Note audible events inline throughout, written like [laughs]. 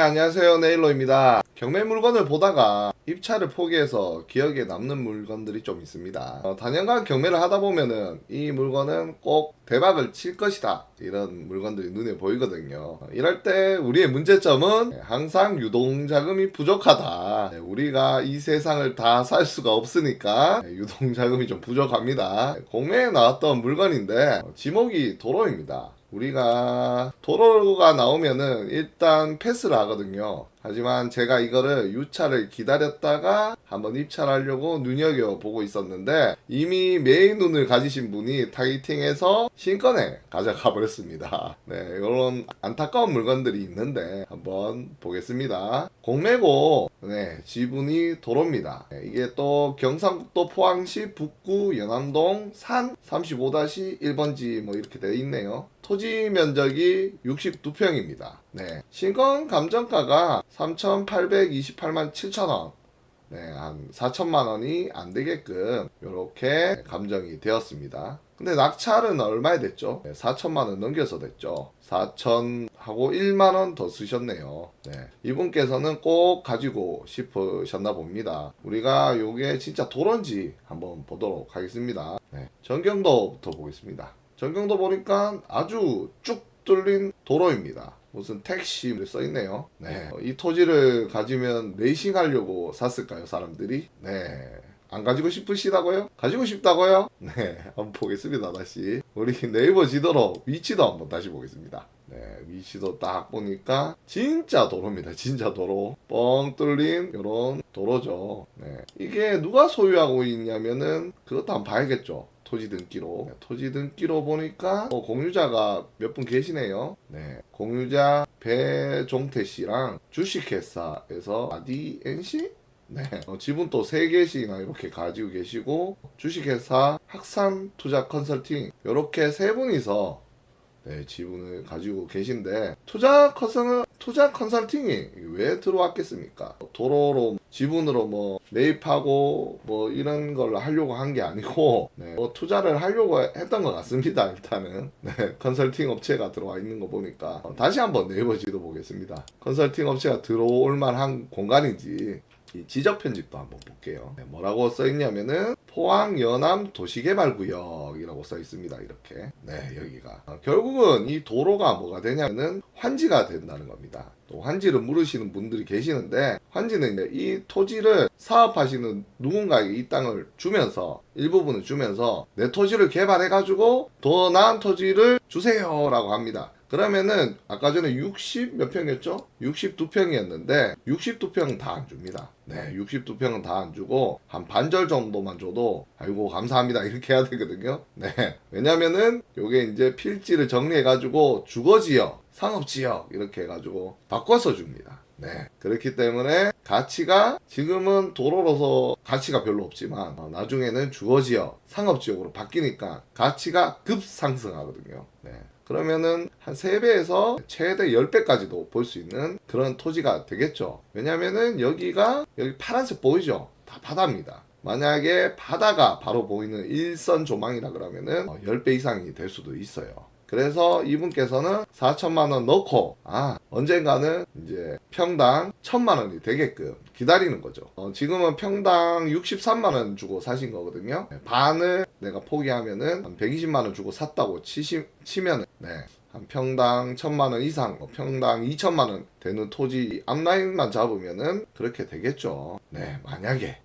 안녕하세요. 네일로입니다. 경매 물건을 보다가 입찰을 포기해서 기억에 남는 물건들이 좀 있습니다. 어, 단연간 경매를 하다 보면은 이 물건은 꼭 대박을 칠 것이다. 이런 물건들이 눈에 보이거든요. 어, 이럴 때 우리의 문제점은 항상 유동자금이 부족하다. 네, 우리가 이 세상을 다 살 수가 없으니까 네, 유동자금이 좀 부족합니다. 공매에 나왔던 물건인데 어, 지목이 도로입니다 우리가 도로가 나오면은 일단 패스를 하거든요. 하지만 제가 이거를 유차를 기다렸다가 한번 입찰하려고 눈여겨보고 있었는데 이미 메인 눈을 가지신 분이 타이팅해서 신건에 가져가 버렸습니다. [laughs] 네, 이런 안타까운 물건들이 있는데 한번 보겠습니다. 공매고 네, 지분이 도로입니다. 네, 이게 또 경상북도 포항시 북구 연암동 산 35-1번지 뭐 이렇게 되어 있네요. 토지 면적이 62평입니다. 네. 신건 감정가가 3,828만 7천원. 네, 한 4천만 원이 안 되게끔 이렇게 감정이 되었습니다. 근데 낙찰은 얼마에 됐죠? 네, 4천만 원 넘겨서 됐죠. 4천하고 1만 원 더 쓰셨네요. 네, 이분께서는 꼭 가지고 싶으셨나 봅니다. 우리가 요게 진짜 도런지 한번 보도록 하겠습니다. 네, 전경도부터 보겠습니다. 전경도 보니까 아주 쭉 뚫린 도로입니다. 무슨 택시 써 있네요. 네. 어, 이 토지를 가지면 레이싱 하려고 샀을까요, 사람들이? 네. 안 가지고 싶으시다고요? 가지고 싶다고요? 네. [laughs] 한번 보겠습니다, 다시. 우리 네이버 지도로 위치도 한번 다시 보겠습니다. 네. 위치도 딱 보니까 진짜 도로입니다. 진짜 도로. 뻥 뚫린 요런 도로죠. 네. 이게 누가 소유하고 있냐면은 그것도 한번 봐야겠죠. 토지 등기로 네, 토지 등기로 보니까 어, 공유자가 몇 분 계시네요. 네, 공유자 배종태 씨랑 주식회사에서 아디NC 네, 어, 지분 또 3개씩이나 이렇게 가지고 계시고 주식회사 학산 투자 컨설팅 이렇게 세 분이서 네, 지분을 가지고 계신데 투자 컨설 투자 컨설팅이 왜 들어왔겠습니까? 도로로 지분으로 뭐 매입하고 뭐 이런 걸 하려고 한 게 아니고 네, 뭐 투자를 하려고 했던 것 같습니다. 일단은 네, 컨설팅 업체가 들어와 있는 거 보니까 어, 다시 한번 네이버 지도 보겠습니다. 컨설팅 업체가 들어올 만한 공간인지 이 지적 편집도 한번 볼게요. 네, 뭐라고 써 있냐면은 포항 연암 도시개발구역이라고 써 있습니다. 이렇게 네 여기가 어, 결국은 이 도로가 뭐가 되냐면은 환지가 된다는 겁니다. 또 환지를 물으시는 분들이 계시는데 환지는 이제 이 토지를 사업하시는 누군가에게 이 땅을 주면서 일부분을 주면서 내 토지를 개발해 가지고 더 나은 토지를 주세요라고 합니다. 그러면은 아까 전에 60 몇 평이었죠? 62평이었는데 62평 다 안 줍니다. 네, 62평은 다 안 주고 한 반절 정도만 줘도 아이고 감사합니다 이렇게 해야 되거든요. 네, 왜냐면은 요게 이제 필지를 정리해 가지고 주거지역, 상업지역 이렇게 해가지고 바꿔서 줍니다. 네. 그렇기 때문에 가치가 지금은 도로로서 가치가 별로 없지만 어, 나중에는 주거지역, 상업지역으로 바뀌니까 가치가 급상승하거든요. 네. 그러면은 한 3배에서 최대 10배까지도 볼 수 있는 그런 토지가 되겠죠. 왜냐면은 여기가 여기 파란색 보이죠? 다 바다입니다. 만약에 바다가 바로 보이는 일선 조망이라 그러면은 어, 10배 이상이 될 수도 있어요. 그래서 이분께서는 4천만 원 넣고 아 언젠가는 이제 평당 1천만 원이 되게끔 기다리는 거죠. 어, 지금은 평당 63만 원 주고 사신 거거든요. 네, 반을 내가 포기하면은 한 120만 원 주고 샀다고 치시, 치면은 네. 한 평당 천만 원 이상, 뭐 평당 2천만 원 되는 토지 앞라인만 잡으면은 그렇게 되겠죠. 네, 만약에.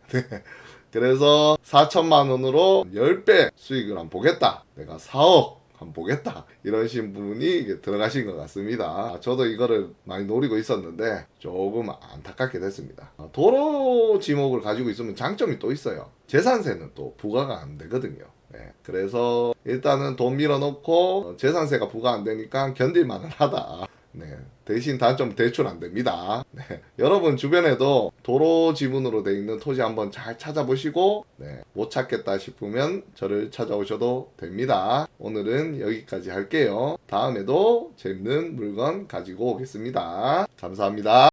그래서 4천만 원으로 10배 수익을 한번 보겠다. 내가 4억 한번 보겠다 이러신 분이 이게 들어가신 것 같습니다. 저도 이거를 많이 노리고 있었는데 조금 안타깝게 됐습니다. 도로 지목을 가지고 있으면 장점이 또 있어요. 재산세는 또 부과가 안 되거든요. 네, 그래서 일단은 돈 밀어놓고 어, 재산세가 부과 안 되니까 견딜만은 하다. 네, 대신 단점 대출 안 됩니다. 네, [laughs] 여러분 주변에도 도로 지분으로 돼 있는 토지 한번 잘 찾아보시고 네, 못 찾겠다 싶으면 저를 찾아오셔도 됩니다. 오늘은 여기까지 할게요. 다음에도 재밌는 물건 가지고 오겠습니다. 감사합니다.